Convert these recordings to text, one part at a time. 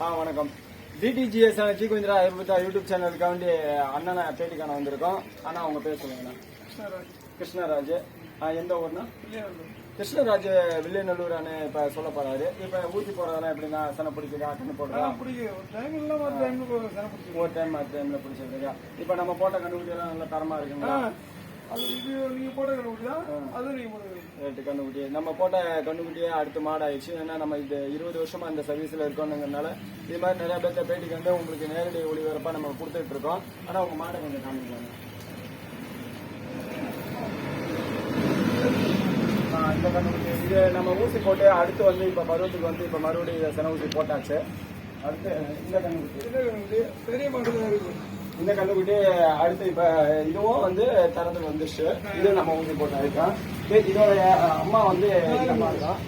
ஆ வணக்கம். டிடிஜிஎஸ் G குந்திரா இருபத்தா YouTube சேனலுக்கு வேண்டி அண்ணனை பேட்டிக்கான வந்திருக்கோம். அண்ணா உங்க பேர் சொல்லுங்கண்ணா. கிருஷ்ணராஜ். ஆ, எந்த ஊர்னா கிருஷ்ணராஜ் வில்லியநல்லூர் அண்ணன் இப்ப சொல்ல போறாரு. இப்ப ஊசி போறதெல்லாம் எப்படின்னா சனை பிடிக்குதா? கண்ணு போடுறதா ஒரு டைம் அது டைம்ல பிடிச்சிருக்கா இப்ப நம்ம போட்ட கண்டுபிடி எல்லாம் நல்ல தரமா இருக்குங்களா? ரேட்டு கண்டுபிடி நம்ம போட்ட கண்டுபிடியே அடுத்த மாடு ஆயிடுச்சு. ஏன்னா நம்ம இது இருபது வருஷமா இந்த சர்வீஸ்ல இருக்கோம்ங்கிறனால இது மாதிரி நிறைய பேர்த்த பேட்டிக்கு வந்து உங்களுக்கு நேரடி ஒளிபரப்பா நம்ம கொடுத்துட்டு இருக்கோம். ஆனா உங்க மாடை கொஞ்சம் காமிக்கலாங்க. ஆ, இந்த கண்டுபிடி இது நம்ம ஊசி போட்டு அடுத்து வந்து இப்ப பருவத்துக்கு வந்து இப்ப மறுபடியும் இதை சென ஊசி போட்டாச்சு. அடுத்து இந்த கண்டுபிடி இந்த கண்டுபிடி அடுத்து இப்ப இதுவும் வந்து திறந்து வந்துச்சு இது நம்ம ஊசி போட்டு இருக்கோம் இதோட அம்மா வந்து இந்த மாடு தான்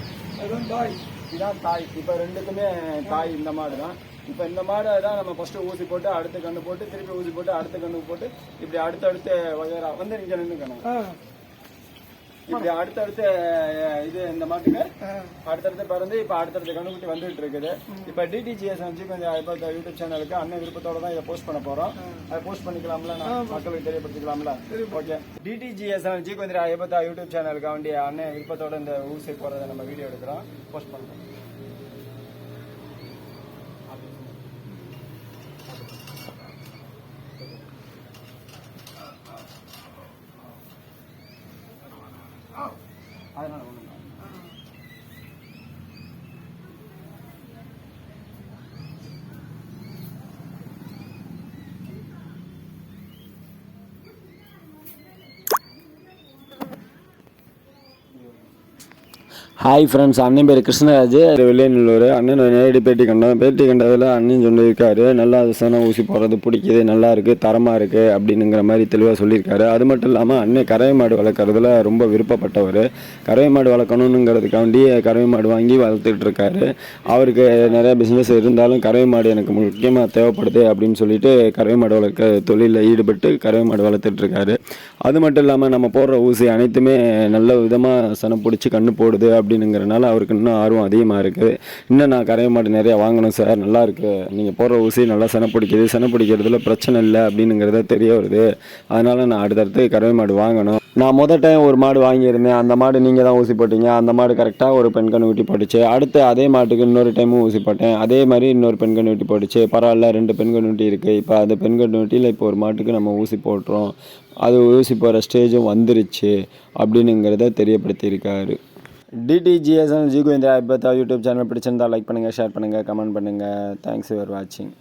இதான் தாய். இப்ப ரெண்டுக்குமே தாய் இந்த மாடு தான் இப்ப இந்த மாடை தான் நம்ம ஃபர்ஸ்ட் ஊசி போட்டு அடுத்த கண்ணு போட்டு திருப்பி ஊசி போட்டு அடுத்த கண்ணு போட்டு இப்படி அடுத்தடுத்து வகையறா வந்து நீங்க நின்னுக்கணும். இப்படி அடுத்தடுத்து இது இந்த மாட்டுக்கு அடுத்தடுத்து பிறந்து இப்ப அடுத்தடுத்த கண்டுபிடி வந்துட்டு இருக்குது. இப்ப டிடிஜிஎஸ் வந்து கொஞ்சம் இப்போ யூடியூப் சேனலுக்கு அண்ணன் விருப்பத்தோட தான் இதை போஸ்ட் பண்ண போறோம். அதை போஸ்ட் பண்ணிக்கலாம்ல மக்களுக்கு தெரியப்படுத்திக்கலாம்ல. ஓகே. டிடிஜிஎஸ் ஜி கொஞ்சம் ஐபத்தா யூடியூப் சேனலுக்கு வேண்டிய அண்ணன் விருப்பத்தோட இந்த ஊசி போறதை நம்ம வீடியோ எடுக்கிறோம். போஸ்ட் பண்றோம். அதனால ஒன்றும் ஹாய் ஃப்ரெண்ட்ஸ் அண்ணன் பேர் கிருஷ்ணராஜ். வெளியநல்லூர் அண்ணன் நேரடி பேட்டி கண்டோம் பேட்டி கண்டதில் அண்ணன் சொல்லியிருக்காரு நல்லா விசாரணை ஊசி போடுறது பிடிக்குது நல்லா இருக்குது தரமாக இருக்குது அப்படின்னுங்கிற மாதிரி தெளிவாக சொல்லியிருக்காரு. அது மட்டும் இல்லாமல் அண்ணன் கறவை மாடு வளர்க்குறதுல ரொம்ப விருப்பப்பட்டவர். கறவை மாடு வளர்க்கணுங்கிறதுக்காண்டி கறவை மாடு வாங்கி வளர்த்துட்டு இருக்காரு. அவருக்கு நிறையா பிஸ்னஸ் இருந்தாலும் கறவை மாடு எனக்கு முக்கியமாக தேவைப்படுது அப்படின்னு சொல்லிட்டு கறவை மாடு வளர்க்க தொழிலில் ஈடுபட்டு கறவை மாடு வளர்த்துட்ருக்காரு அது மட்டும் இல்லாமல் நம்ம போடுற ஊசி அனைத்துமே நல்ல விதமாக சனம் பிடிச்சி கண்ணு போடுது அப்படின்னுங்கிறனால அவருக்கு இன்னும் ஆர்வம் அதிகமாக இருக்குது இன்னும் நான் கறவை மாடு நிறையா வாங்கணும் சார். நல்லா இருக்குது நீங்கள் போடுற ஊசி நல்லா சனை பிடிக்குது சனை பிடிக்கிறதுல பிரச்சனை இல்லை அப்படின்னுங்கிறத தெரிய வருது. அதனால் நான் அடுத்தடுத்து கறவை மாடு வாங்கணும். நான் முத டைம் ஒரு மாடு வாங்கியிருந்தேன். அந்த மாடு நீங்கள் தான் ஊசி போட்டீங்க. அந்த மாடு கரெக்டாக ஒரு பெண் கண்ணு ஊட்டி போட்டுச்சு. அடுத்து அதே மாட்டுக்கு இன்னொரு டைமும் ஊசி போட்டேன். அதே மாதிரி இன்னொரு பெண் கண்ணு ஊட்டி போட்டுச்சு. பரவாயில்ல ரெண்டு பெண் கண்ணு ஊட்டி இருக்குது இப்போ அந்த பெண் கண்ணு ஊட்டியில் இப்போ ஒரு மாட்டுக்கு நம்ம ஊசி போட்டுறோம். அது ஊசி போகிற ஸ்டேஜும் வந்துருச்சு. அப்படின்னுங்கிறத தெரியப்படுத்தியிருக்காரு. டிடிஜிஎஸ்என் ஜி கோவிந்தா இப்போ யூடியூப் சேனல் பிடிச்சிருந்தால் லைக் பண்ணுங்கள் ஷேர் பண்ணுங்கள் கமெண்ட் பண்ணுங்கள் தேங்க்ஸ் ஃபார் வாட்சிங்